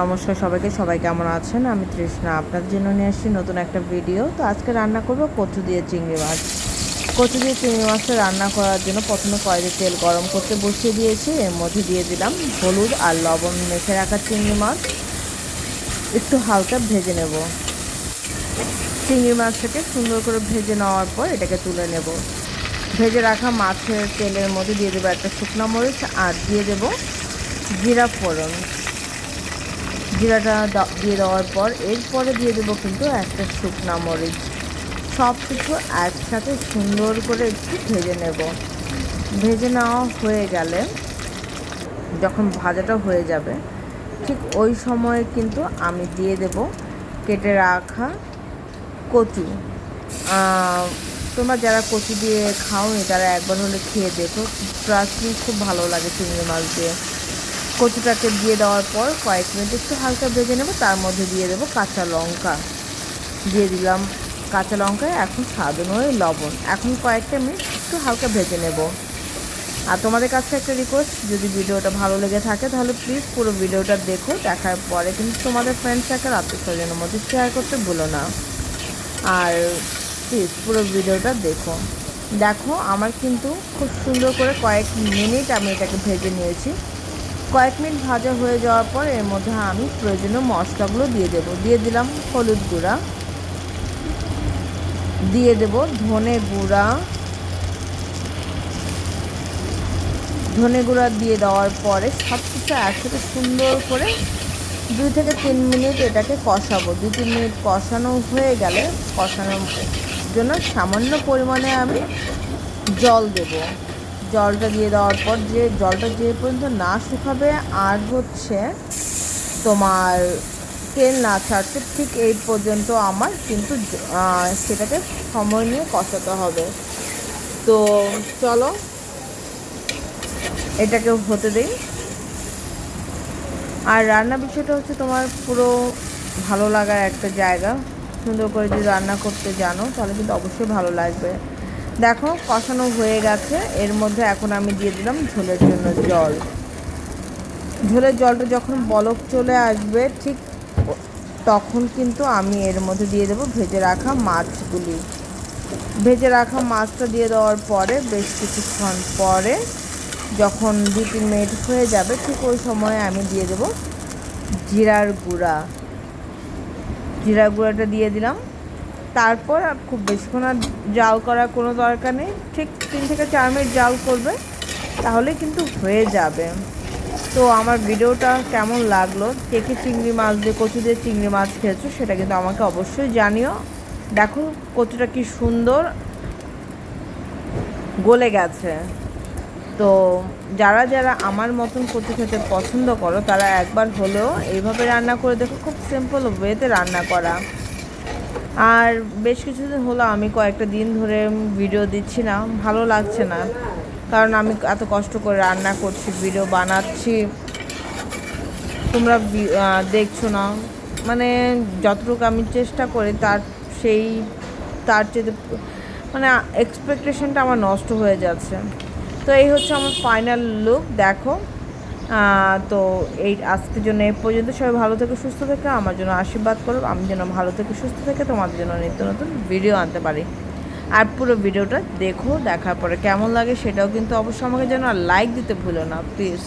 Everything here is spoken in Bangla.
নমস্কার সবাইকে। সবাই কেমন আছেন? আমি তৃষ্ণা আপনাদের জন্য নিয়ে আসছি নতুন একটা ভিডিও তো আজকে রান্না করব কচু দিয়ে চিংড়ি মাছ। কচু দিয়ে চিংড়ি মাছটা রান্না করার জন্য প্রথমে কয়েকটি তেল গরম করতে বসিয়ে দিয়েছি। এর মধ্যে দিয়ে দিলাম হলুদ আর লবণ মেখে রাখা চিংড়ি মাছ। একটু হালকা ভেজে নেব। চিংড়ি মাছটাকে সুন্দর করে ভেজে নেওয়ার পর এটাকে তুলে নেব। ভেজে রাখা মাছের তেলের মধ্যে দিয়ে দেবো একটা শুকনো মরিচ আর দিয়ে দেবো জিরা ফোড়ন। জিরাটা দিয়ে দেওয়ার পর এরপরে দিয়ে দেবো কিন্তু একটা শুকনা মরিচ। সব কিছু একসাথে সুন্দর করে একটু ভেজে নেব। ভেজে নেওয়া হয়ে গেলে যখন ভাজাটা হয়ে যাবে, ঠিক ওই সময়ে কিন্তু আমি দিয়ে দেব কেটে রাখা কচু। তোমরা যারা কচু দিয়ে খাওনি তারা একবার হলে খেয়ে দেখো। মি খুব ভালো লাগে চিংড়ি মাছ দিয়ে। কচুটাকে দিয়ে দেওয়ার পর কয়েক মিনিট একটু হালকা ভেজে নেব, তার মধ্যে দিয়ে দেবো কাঁচা লঙ্কা। দিয়ে দিলাম কাঁচা লঙ্কায় এখন স্বাদ অনুযায়ী লবণ। এখন কয়েকটা মিনিট একটু হালকা ভেজে নেব। আর তোমাদের কাছে একটা রিকোয়েস্ট যদি ভিডিওটা ভালো লেগে থাকে, তাহলে প্লিজ পুরো ভিডিওটা দেখো, দেখার পরে কিন্তু তোমাদের ফ্রেন্ড সার্কেল আত্মীয় স্বজনের মধ্যে শেয়ার করতে ভুলো না। আর প্লিজ পুরো ভিডিওটা দেখো। দেখো, আমার কিন্তু খুব সুন্দর করে কয়েক মিনিট আমি এটাকে ভেজে নিয়েছি। কয়েক মিনিট ভাজা হয়ে যাওয়ার পর এর মধ্যে আমি প্রয়োজনীয় মশলাগুলো দিয়ে দেবো। দিয়ে দিলাম হলুদ গুঁড়া। দিয়ে দেব ধনে গুঁড়া। ধনে গুঁড়া দিয়ে দেওয়ার পরে সব কিছু একসাথে সুন্দর করে দুই থেকে তিন মিনিট এটাকে কষাবো। দুই তিন মিনিট কষানো হয়ে গেলে কষানোর জন্য সামান্য পরিমাণে আমি জল দেব। জলটা দিয়ে দেওয়ার পর যে জলটা যে পর্যন্ত না শুকাবে আর হচ্ছে তোমার তেল না ছাড়ছে ঠিক এই পর্যন্ত আমার কিন্তু সেটাকে সময় নিয়ে কষাতে হবে। তো চলো, এটাকে হতে দিই। আর রান্না বিষয়টা হচ্ছে তোমার পুরো ভালো লাগার একটা জায়গা। সুন্দর করে যদি রান্না করতে জানো, তাহলে কিন্তু অবশ্যই ভালো লাগবে। দেখো, কষানো হয়ে গেছে। এর মধ্যে এখন আমি দিয়ে দিলাম ঝোলের জন্য জল। ঝোলের জলটা যখন বলক চলে আসবে, ঠিক তখন কিন্তু আমি এর মধ্যে দিয়ে দেবো ভেজে রাখা মাছগুলি। ভেজে রাখা মাছটা দিয়ে দেওয়ার পরে, বেশ কিছুক্ষণ পরে যখন দু তিন মিনিট হয়ে যাবে, ঠিক ওই সময়ে আমি দিয়ে দেবো জিরার গুঁড়া। জিরার গুঁড়াটা দিয়ে দিলাম। তারপর আর খুব বেশিক্ষণ আর জাল করার কোনো দরকার নেই। ঠিক তিন থেকে চার মিনিট জাল করবে, তাহলে কিন্তু হয়ে যাবে। তো আমার ভিডিওটা কেমন লাগল? কে কে চিংড়ি মাছ দিয়ে, কচু দিয়ে চিংড়ি মাছ খেয়েছো সেটা কিন্তু আমাকে অবশ্যই জানিও। দেখো কচুটা কি সুন্দর গলে গেছে। তো যারা যারা আমার মতন কচু খেতে পছন্দ করো, তারা একবার হলেও এইভাবে রান্না করে দেখো, খুব সিম্পল ওয়েতে রান্না করা। আর বেশ কিছুদিন হলো আমি কয়েকটা দিন ধরে ভিডিও দিচ্ছি না, ভালো লাগছে না। কারণ আমি এত কষ্ট করে রান্না করছি ভিডিও বানাচ্ছি। তোমরা দেখছ না। মানে যতটুকু আমি চেষ্টা করি, তার সেই, তার চেয়ে মানে এক্সপেকটেশনটা আমার নষ্ট হয়ে যাচ্ছে। তো এই হচ্ছে আমার ফাইনাল লুক দেখো। তো এই আজকের জন্য এ পর্যন্ত। সবাই ভালো থেকে, সুস্থ থেকে, আমার জন্য আশীর্বাদ করো, আমি যেন ভালো থেকে সুস্থ থেকে তোমাদের জন্য নিত্য নতুন ভিডিও আনতে পারি। আর পুরো ভিডিওটা দেখো, দেখার পরে কেমন লাগে সেটাও কিন্তু অবশ্যই আমাকে যেন লাইক দিতে ভুলো না প্লিজ